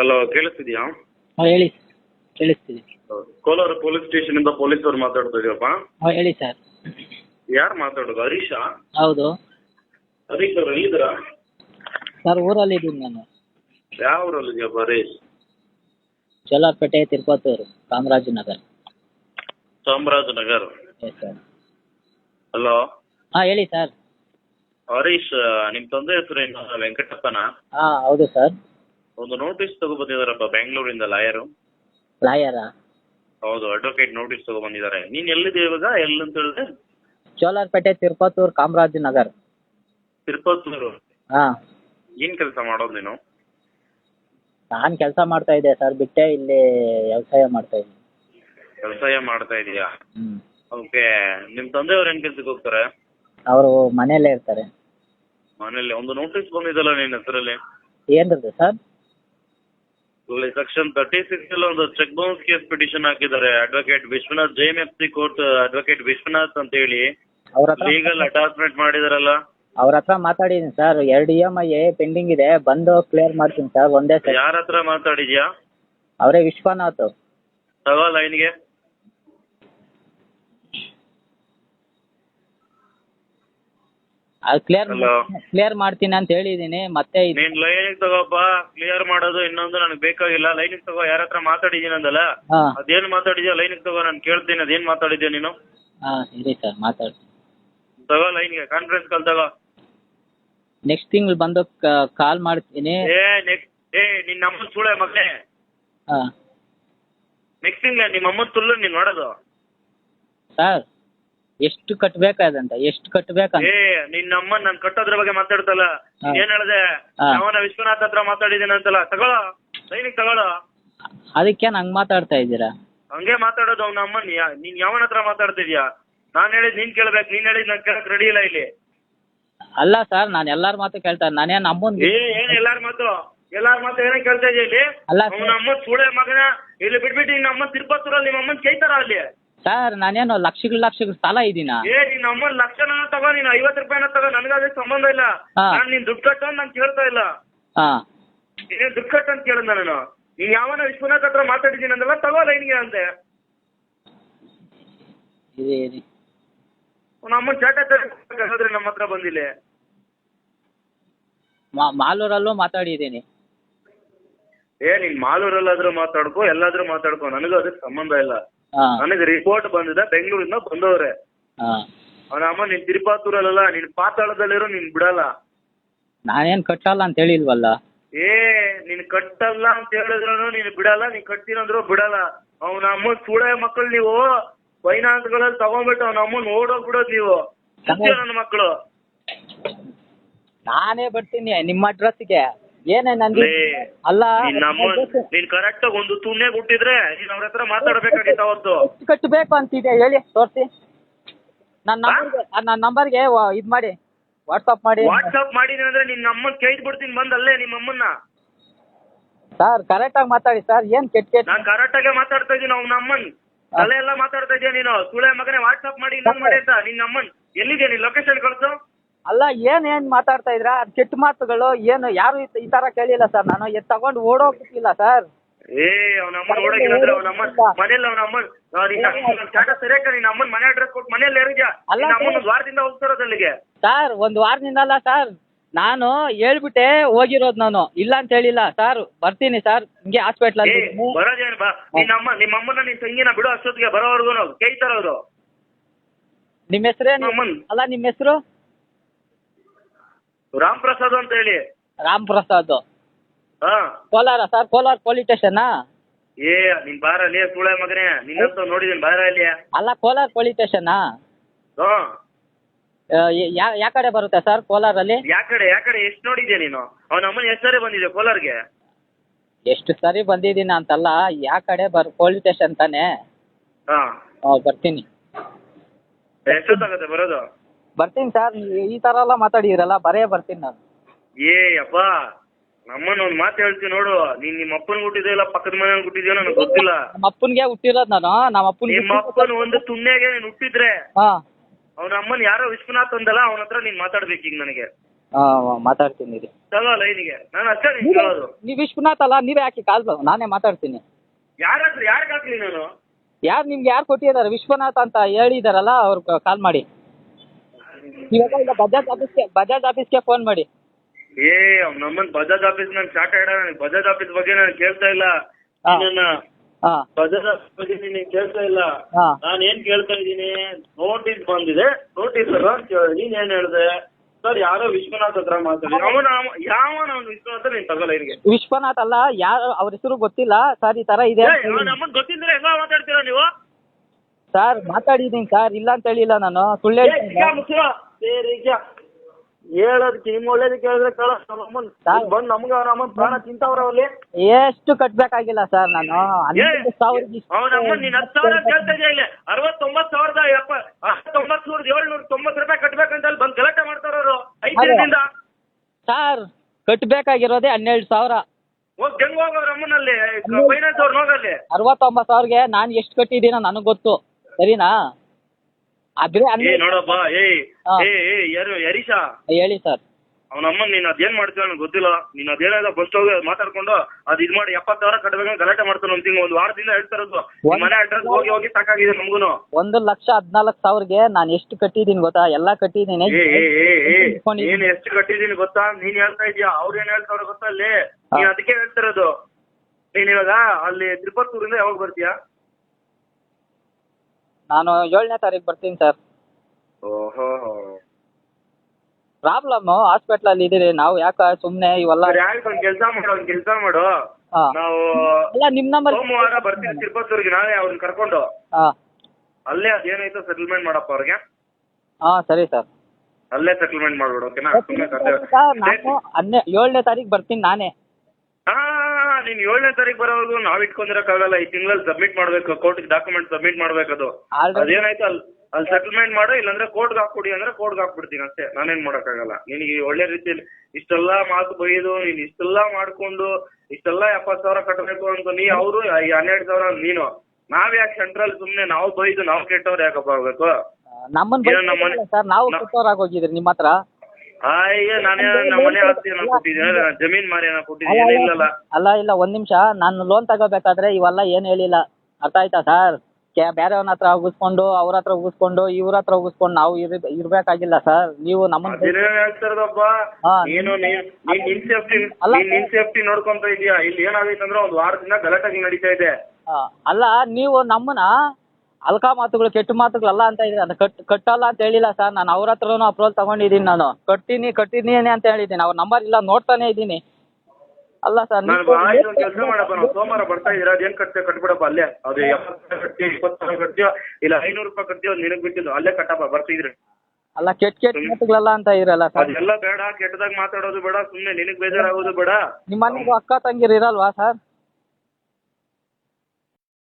Hello ಕೇಳಿಸ್ತಿದ್ಯಾ? ಹಾಂ ಹೇಳಿ ಕೇಳಿಸ್ತಿದೆ. ಕೋಲಾರ ಪೊಲೀಸ್ ಸ್ಟೇಷನಿಂದ ಪೊಲೀಸರು ಮಾತಾಡ್ತಾ ಇದೀವಪ್ಪ ಹಾಂ ಹೇಳಿ ಸರ್ ಯಾರು ಮಾತಾಡೋದು? ಹರೀಶಾ? ಹೌದು. ಹರೀಶ್ ಅವ್ರು ಎಲ್ಲಿದ್ದೀರಾ? ಸರ್ ಊರಲ್ಲಿದ್ದೀನಿ ನಾನು. ಯಾವ ಊರಲ್ಲಿ ಇದೆಯಪ್ಪ Harish? Jolarpet Tirupattur Kamarajanagar Chamarajanagar. Yes sir hello ಹಾಂ ಹೇಳಿ ಸರ್ ಹರೀಶ್ ನಿಮ್ಮ ತಂದೆ ಹೆಸರೇನು ವೆಂಕಟಪ್ಪನ? ಹಾ ಹೌದು ಸರ್ ಒಂದು ನೋಟಿಸ್ ತಗೊಬಂದಿದಾರಪ್ಪ ಬೆಂಗಳೂರಿಂದ ಲಾಯರು ಲಾಯರಾ ಹೌದು ಅಡ್ವೊಕೇಟ್ ನೋಟಿಸ್ ತಗೊಬಂದಿದ್ದಾರೆ ನೀನ್ ಎಲ್ಲಿದೆ ಇವಾಗ? ಎಲ್ಲಿ ಅಂತ ಹೇಳಿದೆ? ಜೋಲಾರ್ಪೇಟೆ ಕಾಮರಾಜ ಕಾಮರಾಜನಗರ್. ತಿರುಪತ್ತೂರು ಹಾ. ಏನು ಕೆಲಸ ಮಾಡೋದು ನೀನು? ನಾನು ಕೆಲಸ ಮಾಡ್ತಾ ಇದ್ದೆ ಸರ್ ಬಿಟ್ಟೆ ಇಲ್ಲಿ ವ್ಯವಸಾಯ ಮಾಡ್ತಾ ಇದ್ದೀನಿ. ವ್ಯವಸಾಯ ಮಾಡ್ತಾ ಇದೀಯಾ ಓಕೆ ನಿಮ್ಮ ತಂದೆಯವ್ರು ಏನು ಕೆಲ್ಸಕ್ಕೆ ಹೋಗ್ತಾರೆ? ಅವರು ಮನೆಯಲ್ಲೇ ಇರ್ತಾರೆ. ಮನೇಲಿ ಒಂದು ನೋಟಿಸ್ ಬಂದಿದಲ್ಲ ನಿನ್ನ ಹೆಸರಲ್ಲಿ? ಏನ್ರದ್ದು ಸರ್? ಸೆಕ್ಷನ್ ತರ್ಟಿ ಸಿಕ್ಸ್ ಅಲ್ಲಿ ಒಂದು ಚೆಕ್ ಬೌನ್ಸ್ ಕೇಸ್ ಪಿಟಿಷನ್ ಹಾಕಿದ್ದಾರೆ. Advocate Vishwanath J F C court advocate Vishwanath ಅಂತ ಹೇಳಿ ಅವ್ರ ಹತ್ರ ಲೀಗಲ್ ಅಟ್ಯಾಚ್ಮೆಂಟ್ ಮಾಡಿದಾರಲ್ಲ. ಅವ್ರ ಹತ್ರ ಮಾತಾಡಿದೀನಿ ಸರ್. ಎರಡು ಇ ಎಂ ಐ ಪೆಂಡಿಂಗ್ ಇದೆ. ಬಂದು ಕ್ಲಿಯರ್ ಮಾಡ್ತೀನಿ ಸರ್. ಒಂದೇ ಸರ್. ಯಾರ ಹತ್ರ ಮಾತಾಡಿದ್ಯಾ? ಅವರೇ ವಿಶ್ವನಾಥ್. ತಗೋ ಲೈನ್ಗೆ. ಅದು ಕ್ಲಿಯರ್ Hello. ಕ್ಲಿಯರ್ ಮಾಡ್ತೀನಿ ಅಂತ ಹೇಳಿದೀನಿ ಮತ್ತೆ ಇದು ನೀನ್ ತಗೋ ತಗೋಪ್ಪ ಕ್ಲಿಯರ್ ಮಾಡೋದು ಇನ್ನೊಂದು ನನಗೆ ಬೇಕಾಗಿಲ್ಲ. ಲೈನ್ ತಗೋ ಯಾರ ಹತ್ರ ಮಾತಾಡಿದೀನಿ ಅಂದಲ್ಲ? ಹಾಂ. ಅದೇನ್ ಮಾತಾಡಿದ್ಯಾ? ಲೈನ್ ತಗೋ ನಾನು ಕೇಳ್ತೀನಿ ಅದೇನ್ ಮಾತಾಡಿದ್ಯಾ ನೀನು? ಹಾಂ ಸರಿ ಸರ್ ಮಾತಾಡ್ತೀನಿ. ತಗೋ ಲೈನ್ಗೆ ಕಾನ್ಫರೆನ್ಸ್ ಕಾಲ್ ತಗೋ. ನೆಕ್ಸ್ಟ್ ತಿಂಗಳು ಬಂದು ಕಾಲ್ ಮಾಡ್ತೀನಿ. ಏ ನೆಕ್ಸ್ಟ್ ಏ ನಿನ್ನ ಅಮ್ಮನ ಸುಳೆ ಮಗನೇ. ಹಾಂ. ನೆಕ್ಸ್ಟ್ ತಿಂಗ್ಳ ನಿಮ್ಮ ಅಮ್ಮನ ತುಳ್ಳು ನೀನ್ ಮಾಡೋದು ಸರ್ ಎಷ್ಟು ಕಟ್ಟಬೇಕಾದಂತ ಎಷ್ಟು ಕಟ್ಟಬೇಕಂತ ಏ ನಿನ್ನ ಅಮ್ಮ ನಾನು ಕಟ್ಟೋದ್ರ ಬಗ್ಗೆ ಮಾತಾಡ್ತಲ್ಲ. ಹಾ. ಏನ್ ಹೇಳ್ದೆ? ಹಾ. ಅವನ ವಿಶ್ವನಾಥ್ ಹತ್ರ ಮಾತಾಡಿದ್ದೀನಿ ಅಂತಲ್ಲ. ತಗೊಳ್ಳೋ. ಸೈನಿಕ್ ತಗೊಳ್ಳೋ. ಅದಕ್ಕೆ ನಂಗ್ ಮಾತಾಡ್ತಾ ಇದ್ದೀರಾ? ಹಂಗೆ ಮಾತಾಡೋದು ಅವ್ನ ಅಮ್ಮನ್ ಯಾ- ನೀನ್ ಯಾವನ ಹತ್ರ ಮಾತಾಡ್ತಿದ್ಯಾ? ನಾನ್ ಹೇಳಿದ್ ನೀನ್ ಕೇಳ್ಬೇಕು. ನೀನ್ ಹೇಳಿದ್ ನಾನ್ ಕೇಳಕ್ ರೆಡಿ ಇಲ್ಲ ಇಲ್ಲಿ. ಅಲ್ಲ ಸರ್ ನಾನು ಎಲ್ಲಾರ ಮಾತು ಕೇಳ್ತಾ ನಾನೇನ್ ಅಮ್ಮನ್ ಏ ಏನ್ ಎಲ್ಲಾರ ಮಾತು? ಎಲ್ಲಾರ ಮಾತು ಏನ ಕೇಳ್ತಾ ಇದೆಯಾ ಇಲ್ಲಿ? ಅಲ್ಲ ಅವನ ಅಮ್ಮ ಸುಳೆ ಮಗನ. ಇಲ್ಲಿ ಬಿಟ್ಬಿಟ್ಟು ನಿನ್ನ ಅಮ್ಮ ತಿರುಪತ್ತೂರಲ್ಲಿ ನಿಮ್ಮ ಅಮ್ಮನ್ ಕೇಳ್ತಾರ ಅಲ್ಲಿ? ಸರ್ ನಾನೇನು ಲಕ್ಷಗಳ ಲಕ್ಷಗಳ ಸಾಲ ಇದ್ದೀನಾ? ಏ ಲಕ್ಷನ ತಗೋ ನೀನು ಐವತ್ ರೂಪಾಯಿನ ತಗೋ ನನಗೆ ಅದಕ್ಕೆ ಸಂಬಂಧ ಇಲ್ಲ. ಹಾ. ನಾನ್ ನೀನ್ ದುಡ್ಡು ಕಟ್ಟು ಅಂತ ನಾನು ಕೇಳ್ತಾ ಇಲ್ಲ. ಹಾಂ. ನೀನ್ ದುಡ್ಡು ಕಟ್ಟು ಅಂತ ಕೇಳಿದ ನಾನು. ನೀನ್ ಯಾವನ ವಿಶ್ವನಾಥ್ ಹತ್ರ ಮಾತಾಡಿದ್ದೀನಿ ಅಂದಲ್ಲ ತಗೋ ಲೈನ್ಗೆ ಅಂತೆ ಇದೆ ಇದೆ ಅವ್ನ ಅಮ್ಮನ್ ಚಾಟ ಹೇಳಿದ್ರೆ ನಮ್ಮ ಹತ್ರ ಬಂದಿಲ್ಲ. ಮಾ- ಮಾಲೂರಲ್ಲೂ ಮಾತಾಡಿದ್ದೀನಿ. ಏ ನೀನ್ ಮಾಲೂರಲ್ಲಾದ್ರೂ ಮಾತಾಡ್ಕೋ ಎಲ್ಲಾದ್ರೂ ಮಾತಾಡ್ಕೋ ನನಗೂ ಅದಕ್ಕೆ ಸಂಬಂಧ ಇಲ್ಲ. ನನಗೆ ರಿಪೋರ್ಟ್ ಬಂದಿದೆ ಬೆಂಗಳೂರಿಂದ ಬಂದವ್ರೆ. ಅವನಮ್ಮ ಅವನ ಅಮ್ಮ ನೀನ್ ತಿರುಪಾತೂರಲ್ಲ ನೀನ್ ಪಾತಾಳದಲ್ಲಿರೋ ನೀನ್ ಬಿಡಲ್ಲ. ನಾನೇನ್ ಕಟ್ಟಲ್ಲ ಅಂತ ಹೇಳಿಲ್ವಲ್ಲ? ಏ ನೀನ್ ಕಟ್ಟಲ್ಲ ಅಂತ ಹೇಳಿದ್ರು ನೀನ್ ಬಿಡಲ್ಲ ನೀನ್ ಕಟ್ತೀನಂದ್ರು ಬಿಡಲ್ಲ. ಅವನ ಅಮ್ಮ ಸುಳೆ ಮಕ್ಕಳು ನೀವು. ಫೈನಾನ್ಸ್ಗಳಲ್ಲಿ ತಗೊಂಡ್ಬಿಟ್ಟು ಅವನ ಅಮ್ಮನ್ ಓಡೋಗ್ಬಿಡೋದು ನೀವು. ನನ್ ನನ್ನ ಮಕ್ಕಳು ನಾನೇ ಬರ್ತೀನಿ ನಿಮ್ಮ ಅಡ್ರೆಸ್ಗೆ ಏನೇ ನಂದಿ ಅಲ್ಲ ನೀನ್ ಕರೆಕ್ಟ್ ಆಗಿ ಒಂದು ತುಣ್ಣೆ ಬಿಟ್ಟಿದ್ರೆ ನೀನ್ ಅವ್ರ ಹತ್ರ ಮಾತಾಡ್ಬೇಕಾಗಿತ್ತು ಅವತ್ತು. ಕಟ್ಟಬೇಕು ಅಂತಿದೆ ಹೇಳಿ ತೋರ್ಸಿ. ನನ್ನ ನನ್ನ ನಂಬರ್ಗೆ ಇದ್ ಮಾಡಿ ವಾಟ್ಸಪ್ ಮಾಡಿ. ವಾಟ್ಸಪ್ ಮಾಡಿ ಅಂದ್ರೆ ನಿನ್ನ ಅಮ್ಮನ್ ಕೇಳಿದ್ ಬಿಡ್ತೀನಿ ಬಂದ್ ಅಲ್ಲೇ ನಿಮ್ಮ ಅಮ್ಮನ್ನ ಸರ್ ಕರೆಕ್ಟಾಗಿ ಮಾತಾಡಿ ಸರ್ ಏನ್ ಕೆಟ್ಟ ಕೆಟ್ಟ? ನಾನ್ ಕರೆಕ್ಟ್ ಆಗಿ ಮಾತಾಡ್ತಾ ಇದೀನಿ ಅವ್ನ ಅಮ್ಮನ್ ಅಲ್ಲೇ ಎಲ್ಲ ಮಾತಾಡ್ತಾ ಇದೀಯ ನೀನು? ಸುಳೆ ಮಗನೇ ವಾಟ್ಸಪ್ ಮಾಡಿ ಇನ್ನೊಂದ್ ಮಾಡಿ ಅಂತ ನಿನ್ನ ಅಮ್ಮನ್ ಎಲ್ಲಿದೆ ನೀನ್ ಲೊಕೇಶನ್ ಕಳ್ಸು? ಅಲ್ಲ ಏನ್ ಏನ್ ಮಾತಾಡ್ತಾ ಇದ್ರ? ಅದು ಕೆಟ್ಟ ಮಾತುಗಳು ಏನು ಯಾರು ಈ ತರ ಕೇಳಿಲ್ಲ ಸರ್ ನಾನು. ಎದ್ ತಗೊಂಡು ಓಡೋಗಿಲ್ಲ ಸರ್. ಏ ಅವನ ಅಮ್ಮನ್ ಓಡಾಗಿಲ್ಲ ಅಂದ್ರೆ ಅವನ ಅಮ್ಮನ್ ಮನೇಲಿ ಅವನ ಅಮ್ಮನ್ ಆ, ನಿನ್ನ ಅಮ್ಮನ್ ಚಾಟ ಸರಿಯಾಕ ನಿನ್ನ ಅಮ್ಮನ್ ಮನೆ ಅಡ್ರೆಸ್ ಕೊಟ್ಟು ಮನೇಲಿ ಅಲ್ಲ ನಿನ್ನ ಅಮ್ಮನ್ ಸರ್. ಒಂದ್ ವಾರದಿಂದ ಹೋಗ್ತಾರೋದ್ ಅಲ್ಲಿಗೆ? ಸರ್ ಒಂದು ವಾರದಿಂದ ಅಲ್ಲ ಸರ್. ನಾನು ಹೇಳ್ಬಿಟ್ಟೆ ಹೋಗಿರೋದ್ ನಾನು. ಇಲ್ಲ ಅಂತ ಹೇಳಿಲ್ಲ ಸರ್. ಬರ್ತೀನಿ ಸರ್. ಹಿಂಗೆ ಬರೋದೇನ್ ಬಾ. ನಿನ್ನ ಅಮ್ಮ ನಿಮ್ಮ ಅಮ್ಮನ ನಿನ್ ತಂಗಿನ ಬಿಡೋ ಅಷ್ಟೊತ್ತಿಗೆ ಬರೋವರೆಗೂ ಕೇಳ್ತಾರ ಅವರು ನಿಮ್ಮ ಹೆಸರೇನು? ಅಮ್ಮನ್ ಅಲ್ಲ ನಿಮ್ಮ ಹೆಸರು? ರಾಮ್ ಪ್ರಸಾದ್ ಅಂತ ಹೇಳಿ. ರಾಮ್ ಪ್ರಸಾದ್. ಹಾ. Kolar sir Kolar police station ಏ ನಿನ್ ಬಾರ ಅಲ್ಲಿ ಸುಳೆ ಮಗನೇ. ನಿನ್ನಂತ ನೋಡಿದೀನಿ ಬಾರ ಅಲ್ಲಿ. ಅಲ್ಲ ಕೋಲಾರ ಪೊಲೀಸ್ ಸ್ಟೇಷನ್ ಹಾ. ಯಾ ಕಡೆ ಬರುತ್ತೆ ಸರ್ ಕೋಲಾರಲ್ಲಿ? ಯಾಕಡೆ ಯಾಕಡೆ ಎಷ್ಟು ನೋಡಿದ್ಯಾ ನೀನು? ಅವನ ಅಮ್ಮನ ಎಷ್ಟ್ ಸರಿ ಬಂದಿದೆ ಕೋಲಾರ್ಗೆ? ಎಷ್ಟು ಸರಿ ಬಂದಿದ್ದೀನಿ ಅಂತಲ್ಲ ಯಾ ಕಡೆ ಬರ್ ಪೊಲೀಸ್ ಸ್ಟೇಷನ್ ತಾನೆ? ಹಾ ಬರ್ತೀನಿ. ಎಷ್ಟೊತ್ತಾಗತ್ತೆ ಬರೋದು? ಬರ್ತೀನಿ ಸರ್ ಈ ತರ ಎಲ್ಲ ಮಾತಾಡಿದಿರಲ್ಲ ಬರೇ ಬರ್ತೀನಿ ನಾನು. ಏ ಅಪ್ಪ ನಮ್ಮನ್ನ ಒಂದ್ ಮಾತು ಹೇಳ್ತೀನಿ ನೋಡು. ನೀನ್ ನಿಮ್ಮ ಅಪ್ಪನ್ ಹುಟ್ಟಿದ್ಯೋ ಇಲ್ಲ ಪಕ್ಕದ ಮನೆ ಹುಟ್ಟಿದ್ಯೋ ನನಗೆ ಗೊತ್ತಿಲ್ಲ. ನಮ್ಮ ಅಪ್ಪನಿಗೆ ಹುಟ್ಟಿರೋದು ನಾನು. ನಮ್ಮ ನಿಮ್ಮ ಅಪ್ಪನ ಒಂದು ತುಣ್ಣಿಗೆ ನೀನ್ ಹುಟ್ಟಿದ್ರೆ ಹಾಂ. ಅವನ ಅಮ್ಮನ್ ಯಾರೋ ವಿಶ್ವನಾಥ್ ಅಂದಲ್ಲ ಅವನ ಹತ್ರ ನೀನ್ ಮಾತಾಡ್ಬೇಕು ಈಗ ನನಗೆ. ಹಾಂ ಮಾತಾಡ್ತೀನಿ ತಗೋ ಲೈನಿಗೆ ನಾನು ಅಷ್ಟೇ ನೀನ್ ನೀವು ವಿಶ್ವನಾಥ್ ಅಲ್ಲ ನೀವೇ ಹಾಕಿ ಕಾಲ್ ನಾನೇ ಮಾತಾಡ್ತೀನಿ. ಯಾರ ಹತ್ರ ಯಾರಿಗೆ ಹಾಕ್ಲಿ ನಾನು? ಯಾರು ನಿಮ್ಗೆ ಯಾರು ಕೊಟ್ಟಿದ್ದಾರೆ? ವಿಶ್ವನಾಥ್ ಅಂತ ಹೇಳಿದಾರಲ್ಲ ಅವ್ರಿಗೆ ಕಾಲ್ ಮಾಡಿ. ಇವಾಗ ಇಲ್ಲ ಬಜಾಜ್ ಆಫೀಸ್ಗೆ ಬಜಾಜ್ ಆಫೀಸ್ಗೆ ಫೋನ್ ಮಾಡಿ. ಏ ಅವ್ನ್ ನಮ್ಮನ್ ಬಜಾಜ್ ಆಫೀಸ್ ನನ್ ಇಡ ಆಡ ಬಜಾಜ್ ಆಫೀಸ್ ಬಗ್ಗೆ ನಾನು ಕೇಳ್ತಾ ಇಲ್ಲ. ಹಾ. ನಿನ್ನ ಹಾಂ. ಬಜಾಜ್ ಆಫೀಸ್ ಬಗ್ಗೆ ನೀನ್ ಕೇಳ್ತಾ ಇಲ್ಲ. ಹಾಂ. ನಾನು ಏನ್ ಕೇಳ್ತಾ ಇದ್ದೀನಿ ನೋಟಿಸ್ ಬಂದಿದೆ. ನೋಟಿಸ್ ಅಲ್ಲ ಅಂತ ಕೇಳಿದೆ. ನೀನ್ ಏನ್ ಹೇಳ್ದೆ? ಸರ್ ಯಾರೋ ವಿಶ್ವನಾಥ್ ಹತ್ರ ಮಾತಾಡಿ. ಅವನ ಯಾವನ ಅವ್ನು ವಿಶ್ವನಾಥ ನೀನ್ ತಗೋಲ್ಲ ಇಲ್ಲಿಗೆ ವಿಶ್ವನಾಥ್ ಅಲ್ಲ ಯಾರು ಅವ್ರ ಹೆಸರು ಗೊತ್ತಿಲ್ಲ. ಸರ್ ಈ ತರ ಇದೆ. ನಮ್ಮನ್ ಗೊತ್ತಿದ್ರೆ ಹೆಂಗ ಮಾತಾಡ್ತೀರಾ ನೀವು? ಸರ್ ಮಾತಾಡಿದೀನಿ ಸರ್ ಇಲ್ಲ ಅಂತ ಹೇಳಿಲ್ಲ ನಾನು. ಸುಳ್ಳು ಹೇಳ್ತೀನಿ ಮುಚ್ಚು. ಈಗ ಹೇಳೋದಕ್ಕೆ ನಿಮ್ ಒಳ್ಳೇದು ಕೇಳಿದ್ರೆ ಕಳ. ಬಂದ್ ನಮ್ಗ ನಮ್ಮನ್ ಪ್ರಾಣ ತಿಂತಾವ್ರ ಅಲ್ಲಿ ಎಷ್ಟು ಕಟ್ಬೇಕಾಗಿಲ್ಲ ಸರ್ ನಾನು. ಹನ್ನೊಂದು ಸಾವಿರ ನೀನ್ ಹತ್ತು ಸಾವಿರ ಕೇಳ್ತಾ ಇದೆಯಾ ಇಲ್ಲಿ. ಅರವತ್ತೊಂಬತ್ತು ಸಾವಿರದ ಎಪ್ಪ ತೊಂಬತ್ ಸಾವಿರದ ಏಳ್ನೂರ ತೊಂಬತ್ತು ರೂಪಾಯಿ ಕಟ್ಬೇಕಂತ ಅಲ್ಲಿ ಬಂದ್ ಗಲಾಟೆ ಮಾಡ್ತಾರವ್ರು ಐದು ಅದೇ. ದಿನದಿಂದ. ಸರ್ ಕಟ್ಬೇಕಾಗಿರೋದೇ ಹನ್ನೆರಡು ಸಾವಿರ. ಹೋಗ್ ಹೆಂಗ್ ಹೋಗೋರು ಅಮ್ಮನಲ್ಲಿ? ಫೈನಾನ್ಸ್ ಅವ್ರು ಹೋಗಲ್ಲಿ ಅರವತ್ತೊಂಬತ್ತು ಸಾವಿರಗೆ ನಾನ್ ಎಷ್ಟು ಕಟ್ಟಿದ್ದೀನೋ ನನಗ್ ಗೊತ್ತು. ಸರಿನಾ? ಏ ನೋಡಪ್ಪ ಏಯ್ ಹಾ. ಏ ಏ ಯಾರು ಯರೀಶಾ ಹೇಳಿ ಸರ್. ಅವನಮ್ಮ ನೀನ್ ಅದೇನ್ ಮಾಡ್ತೀವ ನನಗೆ ಗೊತ್ತಿಲ್ಲ. ನೀನ್ ಅದೇನಾದ ಫಸ್ಟ್ ಹೋಗಿ ಮಾತಾಡ್ಕೊಂಡು ಅದ್ ಇದ್ ಮಾಡಿ ಎಪ್ಪತ್ತು ಸಾವಿರ ಕಟ್ಬೇಕಂತ ಗಲಾಟೆ ಮಾಡ್ತಾನೆ ಒಂದ್ ತಿಂಗಳು. ಒಂದ್ ವಾರದಿಂದ ಹೇಳ್ತಾ ಇರೋದು. ನಿಮ್ ಮನೆ ಅಡ್ರೆಸ್ ಹೋಗಿ ಹೋಗಿ ಸಾಕಾಗಿದೆ ನಮ್ಗುನು. ಒಂದು ಲಕ್ಷ ಹದಿನಾಲ್ಕು ಸಾವಿರಗೆ ನಾನು ಎಷ್ಟು ಕಟ್ಟಿದೀನಿ ಗೊತ್ತಾ? ಎಲ್ಲಾ ಕಟ್ಟಿದೀನಿ ಏ ಏ ಏ ಏ. ನೀನ್ ಎಷ್ಟು ಕಟ್ಟಿದೀನಿ ಗೊತ್ತಾ? ನೀನ್ ಹೇಳ್ತಾ ಇದೀಯಾ? ಅವ್ರ ಏನ್ ಹೇಳ್ತಾವ್ರ ಗೊತ್ತಾ ಅಲ್ಲಿ? ನೀನ್ ಅದಕ್ಕೆ ಹೇಳ್ತಿರೋದು ನೀನ್ ಇವಾಗ ಅಲ್ಲಿ ತ್ರಿಪತ್ತೂರಿಂದ ಯಾವಾಗ ಬರ್ತೀಯಾ? ನಾನು ಏಳನೇ ತಾರೀಕು ಬರ್ತೀನಿ ಸರ್. ಓಹೋ. ಪ್ರಾಬ್ಲಮ್ ಹಾಸ್ಪಿಟ್ಲಲ್ಲಿ ಇದೀರಿ ನಾವು ಯಾಕೆ ಸುಮ್ಮನೆ ಇವೆಲ್ಲ ಯಾಕೆ ಒಂದ್ ಕೆಲ್ಸ ಮಾಡು ಒಂದ್ ಕೆಲಸ ಮಾಡು. ಹಾ. ನಾವು ಅಲ್ಲ ನಿಮ್ಮ ನಂಬರ್ ಸೋಮವಾರ ಬರ್ತೀನಿ ತಿರುಪತ್ತೂರಿಗೆ ನಾಳೆ ಅವ್ರನ್ನ ಕರ್ಕೊಂಡು. ಹಾಂ. ಅಲ್ಲೇ ಅದೇನಾಯ್ತು ಸೆಟಲ್ಮೆಂಟ್ ಮಾಡಪ್ಪ ಅವ್ರಿಗೆ? ಹಾಂ ಸರಿ ಸರ್. ಅಲ್ಲೇ ಸೆಟಲ್ಮೆಂಟ್ ಮಾಡ್ಬಿಡು ಓಕೆನಾ ಸುಮ್ಮನೆ ಕತೆ ಸರ್. ನಾನು ಹನ್ನೆ ಏಳನೇ ತಾರೀಕು ಬರ್ತೀನಿ ನಾನೇ. ಹಾ ನೀನ್ ಏಳನೇ ತಾರೀಕು ಬರೋವರೆಗೂ ನಾವ್ ಇಟ್ಕೊಂಡಿರಕ್ಕಾಗಲ್ಲ. ಈ ತಿಂಗಳಲ್ಲಿ ಸಬ್ಮಿಟ್ ಮಾಡ್ಬೇಕು ಕೋರ್ಟ್ ಡಾಕ್ಯುಮೆಂಟ್ ಸಬ್ಮಿಟ್ ಮಾಡ್ಬೇಕದು ಅದೇನಾಯ್ತು ಅಲ್ಲಿ ಅಲ್ಲಿ ಸೆಟಲ್ಮೆಂಟ್ ಮಾಡು ಇಲ್ಲಾಂದ್ರೆ ಕೋರ್ಟ್ಗೆ ಹಾಕ್ಬಿಡಿ ಅಂದ್ರೆ ಕೋರ್ಟ್ಗೆ ಹಾಕ್ಬಿಡ್ತೀನಿ ಅಷ್ಟೇ. ನಾನೇನ್ ಮಾಡಕ್ಕಾಗಲ್ಲ. ನಿನಗೆ ಒಳ್ಳೆ ರೀತಿಯಲ್ಲಿ ಇಷ್ಟೆಲ್ಲಾ ಮಾತು ಬೈದು ನೀನ್ ಇಷ್ಟೆಲ್ಲ ಮಾಡ್ಕೊಂಡು ಇಷ್ಟೆಲ್ಲ ಎಪ್ಪತ್ ಸಾವಿರ ಕಟ್ಟಬೇಕು ಅಂತ ನೀ ಅವರು ಹನ್ನೆರಡು ಸಾವಿರ ನೀನು. ನಾವ್ ಯಾಕೆ ಸೆಂಟ್ರಲ್ ಸುಮ್ನೆ ನಾವು ಬೈದು ನಾವು ಕೆಟ್ಟವ್ರು ಯಾಕಪ್ಪ ಆಗ್ಬೇಕು? ನಮ್ಮನ್ನ ಸರ್ ನಾವು ನಿಮ್ಮ ಹತ್ರ ಅಯ್ಯ ನಾನೇ ನಮ್ಮ ಮನೆ ಆಸ್ತಿ ಏನೋ ಕೊಟ್ಟಿದ್ದೀನಿ. ಜಮೀನ್ ಮಾರಿ ಏನೋ ಕೊಟ್ಟಿದ್ದೀನಿ. ಇಲ್ಲಲ್ಲ ಅಲ್ಲ ಇಲ್ಲ ಒಂದ್ ನಿಮಿಷ. ನಾನು ಲೋನ್ ತಗೋಬೇಕಾದ್ರೆ ಇವೆಲ್ಲ ಏನ್ ಹೇಳಿಲ್ಲ. ಅರ್ಥ ಆಯ್ತಾ ಸರ್? ಬೇರೆಯವನ ಹತ್ರ ಉಗಿಸ್ಕೊಂಡು ಅವ್ರ ಹತ್ರ ಉಗಿಸ್ಕೊಂಡು ಇವ್ರ ಹತ್ರ ಉಗಿಸ್ಕೊಂಡು ನಾವು ಇರ್ ಇರ್ಬೇಕಾಗಿಲ್ಲ ಸರ್. ನೀವು ನಮ್ಮನ್ನ ಅದೇನೇನ್ ಹೇಳ್ತಿರೋದಪ್ಪ. ಹಾ. ನೀನು ನೀನ್ ನೀನ್ ನಿನ್ ಸೇಫ್ಟಿ ಅಲ್ಲ. ನೀನ್ ನಿನ್ ಸೇಫ್ಟಿ ನೋಡ್ಕೊಂತ ಇದೀಯಾ? ಇಲ್ಲಿ ಏನಾಗೈತಂದ್ರೆ ಒಂದ್ ವಾರದಿಂದ ಗಲಾಟೆ ನಡೀತಾ ಇದೆ. ಆ, ಅಲ್ಲ ನೀವು ನಮ್ಮನ್ನ ಅಲ್ಕಾ ಮಾತುಗಳು ಕೆಟ್ಟ ಮಾತುಗಳಲ್ಲ ಅಂತ ಇದ್ರೆ ಅದು ಕಟ್ ಕಟ್ಟಲ್ಲ ಅಂತ ಹೇಳಿಲ್ಲ ಸರ್. ನಾನು ಅವ್ರ ಹತ್ರನೂ ಅಪ್ರೋಲ್ ತಗೊಂಡಿದ್ದೀನಿ ನಾನು. ಕಟ್ತೀನಿ ಕಟ್ಟಿದ್ದೀನಿ ಅಂತ ಹೇಳಿದ್ದೀನಿ. ಅವ್ರ ನಂಬರ್ ಇಲ್ಲ ನೋಡ್ತಾನೆ ಇದ್ದೀನಿ. ಅಲ್ಲ ಸರ್ ಕೆಲಸ ಮಾಡಪ್ಪ. ನಾವು ಸೋಮವಾರ ಬರ್ತಾ ಇದೀರ ಅದೇನ್ ಕಟ್ತೀವಿ ಕಟ್ಬಿಡಪ್ಪ ಅಲ್ಲೇ. ಅದು ಎಪ್ಪತ್ತು ಇಪ್ಪತ್ತು ಸಾವಿರ ಇಲ್ಲ ಐನೂರು ರೂಪಾಯಿ ಕಟ್ತೀಯ ಅದು ನಿನಗ್ ಬಿಟ್ಟಿದ್ದು. ಅಲ್ಲೇ ಕಟ್ಟಪ್ಪ ಬರ್ತಿದ್ರಿ. ಅಲ್ಲ ಕೆಟ್ಟ ಕೆಟ್ಟ ಮಾತುಗಳಲ್ಲ ಅಂತ ಇರಲ್ಲ ಸರ್. ಅದೆಲ್ಲ ಬೇಡ ಕೆಟ್ಟದಾಗ ಮಾತಾಡೋದು ಬೇಡ ಸುಮ್ಮನೆ ನಿನಗ್ ಬೇಜಾರಾಗೋದು ಬೇಡ. ನಿಮ್ಮ ಮನೆಗೂ ಅಕ್ಕ ತಂಗಿರು ಇರಲ್ವಾ ಸರ್?